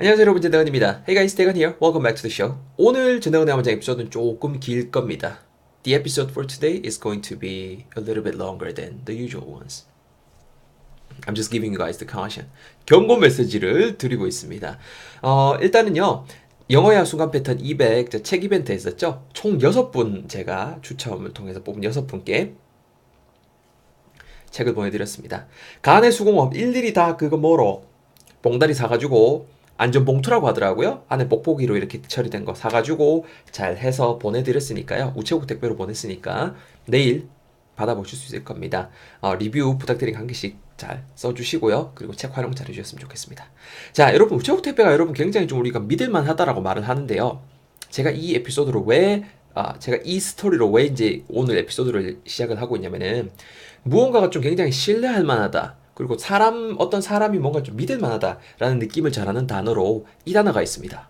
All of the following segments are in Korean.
안녕하세요 여러분 전대건입니다. Hey guys, 대건 here. Welcome back to the show. 오늘 전대건의 함장 에피소드는 조금 길 겁니다. The episode for today is going to be a little bit longer than the usual ones. I'm just giving you guys the caution. 경고 메시지를 드리고 있습니다. 어, 일단은요. 영어야 순간 패턴 200, 책 이벤트 했었죠? 총 6분 제가 추첨을 통해서 뽑은 6분께 책을 보내드렸습니다. 간의 수공업 일일이 다 그거 뭐로 봉다리 사가지고 안전 봉투라고 하더라고요. 안에 뽁뽁이로 이렇게 처리된 거 사가지고 잘 해서 보내드렸으니까요. 우체국 택배로 보냈으니까 내일 받아보실 수 있을 겁니다. 어, 리뷰 부탁드린 한 개씩 잘 써주시고요. 그리고 책 활용 잘 해주셨으면 좋겠습니다. 자, 여러분 우체국 택배가 여러분 굉장히 좀 우리가 믿을만 하다라고 말을 하는데요. 제가 이 에피소드로 왜 아, 제가 이 스토리로 왜 이제 오늘 에피소드를 시작을 하고 있냐면은 무언가가 좀 굉장히 신뢰할 만하다. 그리고 사람 어떤 사람이 뭔가 좀 믿을 만하다라는 느낌을 전하는 단어로 이 단어가 있습니다.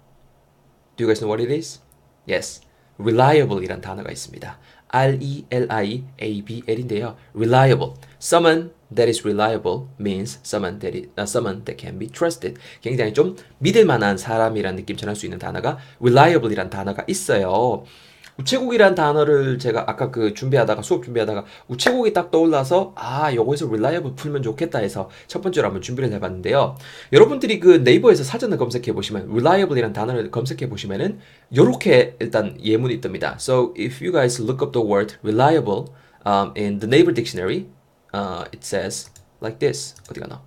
Do you guys know what it is? Yes. reliable이란 단어가 있습니다. R E L I A B L인데요. reliable. someone that is reliable means someone that is, uh, someone that can be trusted. 굉장히 좀 믿을 만한 사람이란 느낌 전할 수 있는 단어가 reliable이란 단어가 있어요. 우체국이란 단어를 제가 아까 그 준비하다가 수업 준비하다가 우체국이 딱 떠올라서 아 요거에서 reliable 풀면 좋겠다 해서 첫 번째로 한번 준비를 해봤는데요. 여러분들이 그 네이버에서 사전을 검색해 보시면 reliable이란 단어를 검색해 보시면은 요렇게 일단 예문이 뜹니다. So if you guys look up the word reliable um, in the Naver dictionary, uh, it says like this. 어디 가나?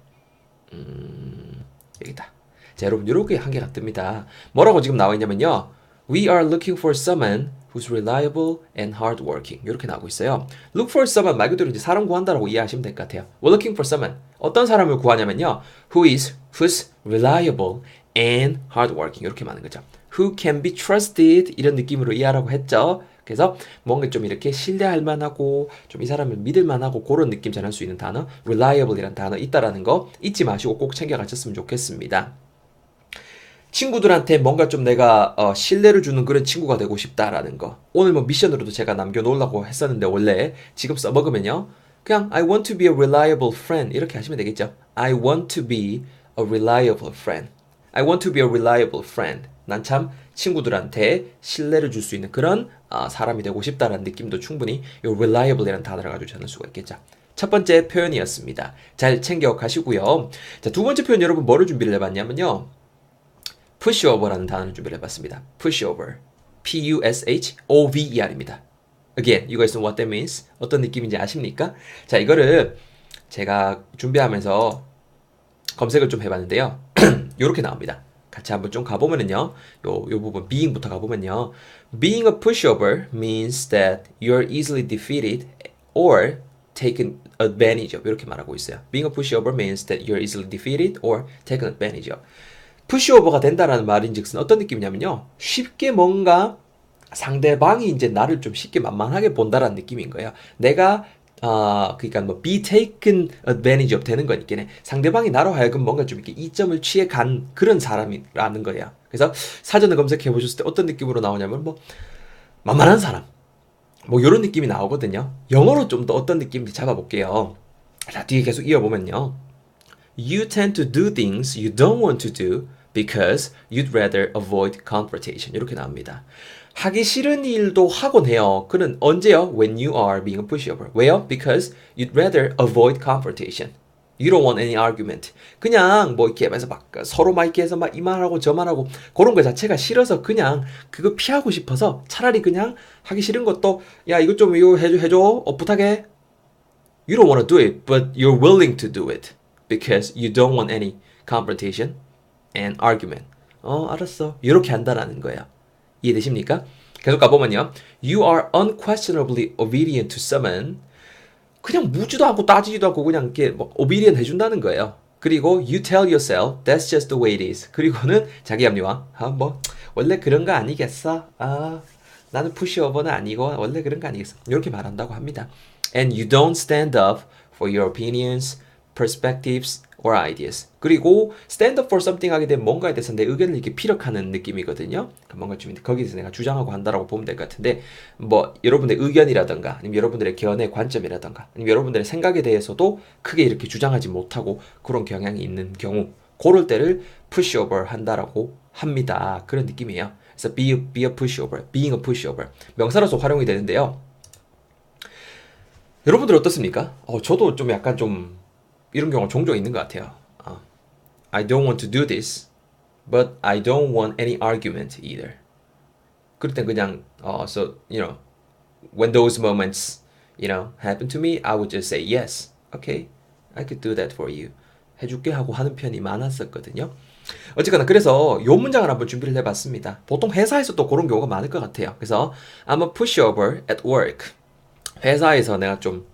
음, 여기다. 자 여러분 요렇게 한 개가 뜹니다. 뭐라고 지금 나와 있냐면요. We are looking for someone who's reliable and hardworking. 이렇게 나오고 있어요. Look for someone 말 그대로 이제 사람 구한다라고 이해하시면 될 것 같아요. We're looking for someone. 어떤 사람을 구하냐면요. Who is, who's reliable and hardworking. 이렇게 많은 거죠. Who can be trusted. 이런 느낌으로 이해하라고 했죠. 그래서 뭔가 좀 이렇게 신뢰할 만하고 좀 이 사람을 믿을 만하고 그런 느낌 전할 수 있는 단어 reliable이라는 단어 있다라는 거 잊지 마시고 꼭 챙겨 가셨으면 좋겠습니다. 친구들한테 뭔가 좀 내가 어, 신뢰를 주는 그런 친구가 되고 싶다라는 거. 오늘 뭐 미션으로도 제가 남겨놓으려고 했었는데 원래 지금 써먹으면요. 그냥 I want to be a reliable friend 이렇게 하시면 되겠죠. I want to be a reliable friend. I want to be a reliable friend. 난 참 친구들한테 신뢰를 줄 수 있는 그런 어, 사람이 되고 싶다라는 느낌도 충분히 이 reliable이라는 단어를 가지고 전할 수가 있겠죠. 첫 번째 표현이었습니다. 잘 챙겨 가시고요. 자, 두 번째 표현 여러분 뭐를 준비를 해봤냐면요. Pushover라는 단어를 준비를 해봤습니다. pushover. P-U-S-H-O-V-E-R입니다. Again, you guys know what that means? 어떤 느낌인지 아십니까? 자, 이거를 제가 준비하면서 검색을 좀 해봤는데요. 이렇게 나옵니다. 같이 한번 좀 가보면은요. 요, 요 부분 being부터 가보면요. Being a pushover means that you're easily defeated or taken advantage of 이렇게 말하고 있어요. Being a pushover means that you're easily defeated or taken advantage of. 푸시오버가 된다라는 말인즉슨 어떤 느낌이냐면요. 쉽게 뭔가 상대방이 이제 나를 좀 쉽게 만만하게 본다라는 느낌인 거예요. 내가 아, 그러니까 뭐 be taken advantage of 되는 거니까 상대방이 나로 하여금 뭔가 좀 이렇게 이점을 취해 간 그런 사람이라는 거예요. 그래서 사전을 검색해 보셨을 때 어떤 느낌으로 나오냐면 뭐 만만한 사람. 뭐 이런 느낌이 나오거든요. 영어로 좀 더 어떤 느낌인지 잡아볼게요. 자, 뒤에 계속 이어보면요. You tend to do things you don't want to do because you'd rather avoid confrontation. 이렇게 나옵니다. 하기 싫은 일도 하곤 해요. 그는 언제요? When you are being pushover. 왜요? Because you'd rather avoid confrontation. You don't want any argument. 그냥 뭐 이렇게 해서 막 서로 막 이렇게 해서 막 이 말하고 저 말하고 그런 거 자체가 싫어서 그냥 그거 피하고 싶어서 차라리 그냥 하기 싫은 것도 야 이것 좀 이거 해줘 해줘 어 부탁해. You don't want to do it, but you're willing to do it because you don't want any confrontation and argument. 어 알았어. 이렇게 한다라는 거예요. 이해되십니까? 계속 가보면요. You are unquestionably obedient to someone. 그냥 묻지도 않고 따지지도 않고 그냥 이렇게 뭐 obedient 해준다는 거예요. 그리고 you tell yourself that's just the way it is. 그리고는 자기 합리화. 아, 뭐 원래 그런 거 아니겠어? 아, 나는 푸시오버는 아니고 원래 그런 거 아니겠어? 이렇게 말한다고 합니다. And you don't stand up for your opinions, perspectives, or ideas. 그리고 stand up for something 하게 되면 뭔가에 대해서 내 의견을 이렇게 피력하는 느낌이거든요. 뭔가 좀 거기서 내가 주장하고 한다라고 보면 될 것 같은데 뭐 여러분의 의견이라던가 아니면 여러분들의 견해 관점이라던가 아니면 여러분들의 생각에 대해서도 크게 이렇게 주장하지 못하고 그런 경향이 있는 경우 그럴 때를 pushover 한다라고 합니다. 그런 느낌이에요. 그래서 be, a- be a pushover, being a pushover 명사로서 활용이 되는데요. 여러분들 어떻습니까? 어, 저도 좀 약간 좀 이런 경우가 종종 있는 것 같아요. 어, I don't want to do this, but I don't want any argument either. 그럴 땐 그냥 어, so you know when those moments you know happen to me, I would just say yes, okay, I could do that for you. 해줄게 하고 하는 편이 많았었거든요. 어쨌거나 그래서 요 문장을 한번 준비를 해봤습니다. 보통 회사에서 또 그런 경우가 많을 것 같아요. 그래서 I'm a pushover at work. 회사에서 내가 좀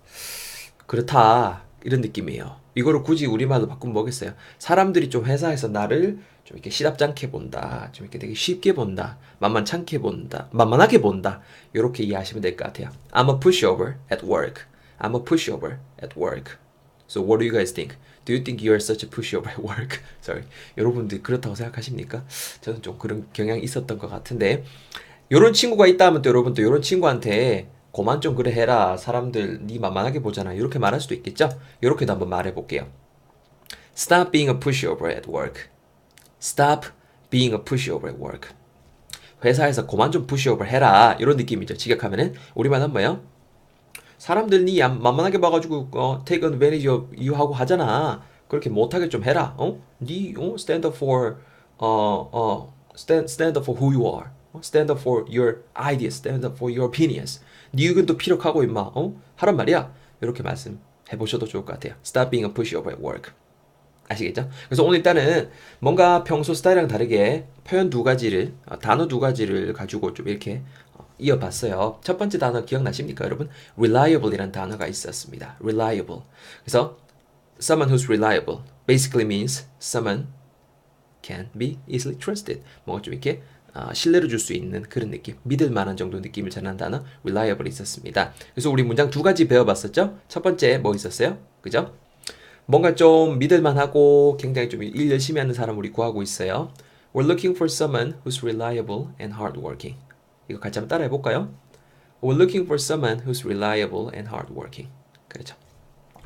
그렇다 이런 느낌이에요. 이거를 굳이 우리말로 바꾸면 뭐겠어요? 사람들이 좀 회사에서 나를 좀 이렇게 시답잖게 본다, 좀 이렇게 되게 쉽게 본다, 만만찮게 본다, 만만하게 본다. 이렇게 이해하시면 될 것 같아요. I'm a pushover at work. I'm a pushover at work. So what do you guys think? Do you think you are such a pushover at work? Sorry. 여러분들 그렇다고 생각하십니까? 저는 좀 그런 경향이 있었던 것 같은데 요런 친구가 있다 하면 또 여러분 또 요런 친구한테 고만 좀 그래 해라. 사람들 니 만만하게 보잖아. 이렇게 말할 수도 있겠죠? 요렇게도 한번 말해 볼게요. Stop being a pushover at work. Stop being a pushover at work. 회사에서 고만 좀 pushover 해라. 이런 느낌이죠. 직역하면은 우리말은 뭐예요? 사람들 니 얌- 만만하게 봐가지고 어, take advantage 하고 하잖아. 그렇게 못하게 좀 해라. 어? 니 어? stand up for 어, 어, stand, stand up for who you are. 어? stand up for your ideas. stand up for your opinions. 니 의견도 피력하고 임마. 어? 하란 말이야. 이렇게 말씀해 보셔도 좋을 것 같아요. Stop being a pushover at work. 아시겠죠? 그래서 오늘 일단은 뭔가 평소 스타일이랑 다르게 표현 두 가지를 어, 단어 두 가지를 가지고 좀 이렇게 어, 이어봤어요. 첫 번째 단어 기억나십니까, 여러분? reliable이라는 단어가 있었습니다. reliable. 그래서 someone who's reliable basically means someone can be easily trusted. 뭔가 좀 이렇게 어, 신뢰를 줄 수 있는 그런 느낌, 믿을 만한 정도 느낌을 전하는 단어 reliable 있었습니다. 그래서 우리 문장 두 가지 배워봤었죠? 첫 번째 뭐 있었어요? 그죠? 뭔가 좀 믿을 만하고 굉장히 좀 일 열심히 하는 사람 우리 구하고 있어요. We're looking for someone who's reliable and hardworking. 이거 같이 한번 따라해 볼까요? We're looking for someone who's reliable and hardworking. 그렇죠.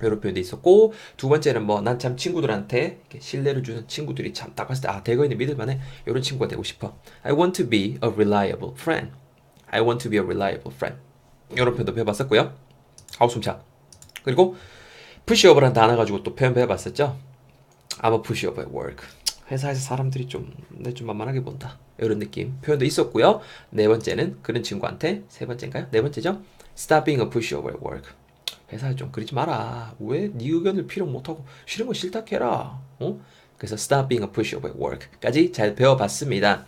이런 표현도 있었고 두 번째는 뭐 난 참 친구들한테 신뢰를 주는 친구들이 참 딱 봤을 때 아 대거인이 믿을만해 이런 친구가 되고 싶어. I want to be a reliable friend. I want to be a reliable friend. 이런 표현도 배워봤었고요. 아우 숨차. 그리고 푸시오버라는 단어 가지고 또 표현 배워봤었죠. I'm a pushover at work. 회사에서 사람들이 좀 내 좀 만만하게 본다. 이런 느낌 표현도 있었고요. 네 번째는 그런 친구한테 세 번째인가요? 네 번째죠. Stop being a pushover at work. 회사에 좀 그러지 마라. 왜 네 의견을 필요 못하고 싫은 거 싫다 해라. 어? 그래서 stop being a pushover work까지 잘 배워봤습니다.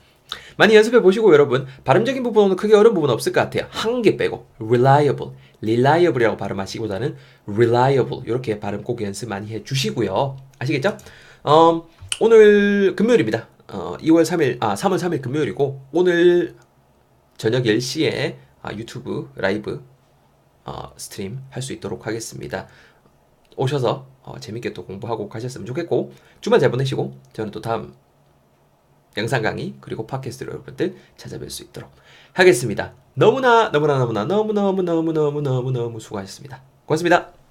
많이 연습해 보시고 여러분 발음적인 부분은 크게 어려운 부분은 없을 것 같아요. 한 개 빼고 reliable, reliable이라고 발음하시기보다는 reliable 이렇게 발음 꼭 연습 많이 해 주시고요. 아시겠죠? 어, 오늘 금요일입니다. 어, 2월 3일 아 3월 3일 금요일이고 오늘 저녁 10시에 아, 유튜브 라이브 어, 스트림 할 수 있도록 하겠습니다. 오셔서 어, 재밌게 또 공부하고 가셨으면 좋겠고 주말 잘 보내시고 저는 또 다음 영상 강의 그리고 팟캐스트로 여러분들 찾아뵐 수 있도록 하겠습니다. 너무나 너무나 너무나 너무너무 너무너무 너무 너무 수고하셨습니다. 고맙습니다.